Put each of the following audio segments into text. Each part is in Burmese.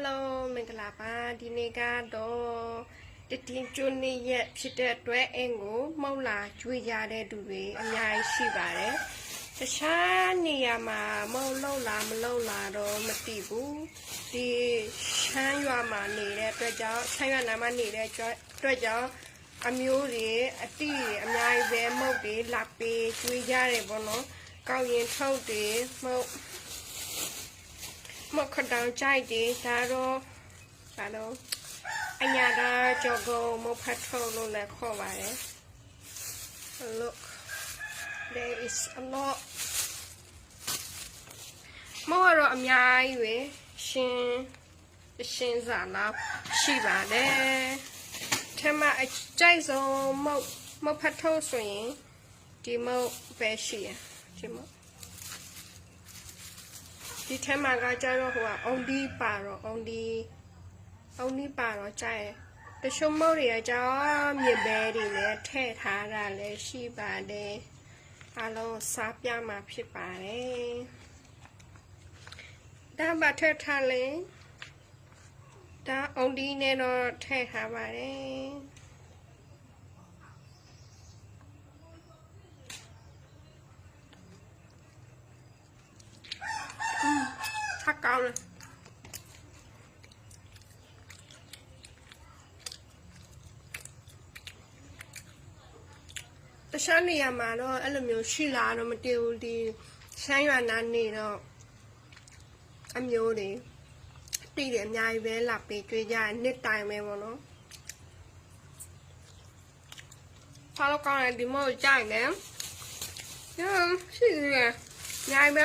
အားလုံးမင်္ဂလာပါဒီနေ့ကတော့တတင်ကျွန်းနေ့ရက်ဖြစ်တဲ့အတွက်အင်းကိုမှုတ်လာကျွေးကြတဲ့သူတွေအများကြီးရှိပါတယ်တခြားနေရာမှာမဟုတ်လို့လားမလို့လားတော့မသိဘူးဒီရှမ်းရွာမှာနေတဲ့အတွက်ကြောင့်ရှမ်းရွာနာမှာနေတဲ့အတွက်ကြောင့်အမျိုးတွေအတိတွေအများကြီးပဲမုတ်တွေလာပေးကျွေးကြတယ်ပေါ့နော်ကောက်ရင်ထုတ်တွေမုတ် မခတောင်ကြိုက်တယ်ဒါတော့ဒါတော့အညာဒါကြောက်ကုန်မဖတ်ထုတ်လို့လည်းခေါ်ပါတယ် look there is a lot မဟုတ်တော့အများကြီးပဲရှင်ရှင်စားလာရှိပါတယ်ထဲမှာအကြိုက်ဆုံးမဟုတ်မဖတ်ထုတ်ဆိုရင်ဒီမဟုတ်ပဲရှိရဒီမဟုတ် ဒီထဲမှာကကြတော့ဟိုကအုံဒီပါတော့အုံဒီအုံဒီပါတော့ကြိုက်တချို့မုတ်တွေကကြောင့်မြေပဲတွေလည်းထည့်ထားတာလည်းရှိပါတယ်အလုံးစားပြမှာဖြစ်ပါတယ်ဒါမှထည့်ထားလဲဒါအုံဒီနဲ့တော့ထည့်ထားပါတယ် ချက်ကောင်းတယ်တခြားနေရာမှာတော့အဲ့လိုမျိုးရှိလာတော့မတည်ဘူးဒီရှမ်းရွာနာနေတော့အမျိုးတွေတည်တယ်အများကြီးပဲလာပေးကြွေးကြတယ်နှစ်တိုင်ပဲပေါ့နော်ဖားလို့ကောင်းတယ်ဒီမို့ကြိုက်တယ်ညရှိသေးတယ်အများကြီးပဲ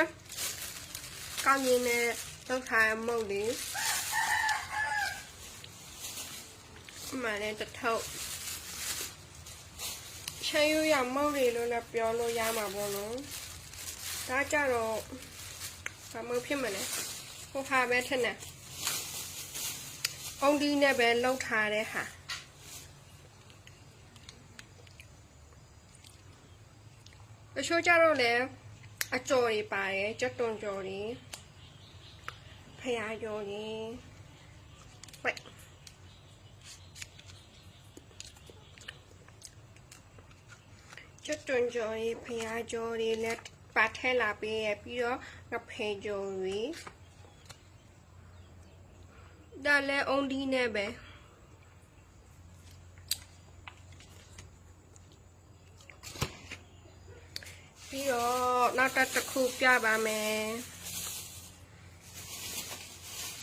ကောင်းရင်လည်း လောက်ထားရမုတ်လေးအမှန်လည်းတစ်ထုပ်ချမ်းရိုးရမောက်တွေလို့လည်းပြောလို့ရမှာပေါ့နော်ဒါကြတော့ဘာမှဖြစ်မလဲဟိုဟာပဲထက်နေအုံဒီနဲ့ပဲလှုပ်ထားတဲ့ဟာအချို့ကြတော့လည်းအကျော်တွေပါတယ်ကြက်တွန်ကျော်တွေ ဖယားကျော်တွေဝက်ကျွတ်တွန်ကြော်ရေးဖျားကြော်တွေလက်ပါထဲလာပေးရပြီးတော့ငဖေကြော်တွေဒါလည်းအုံဒီနဲ့ပဲပြီးတော့နောက်တစ်ခုပြပါမယ်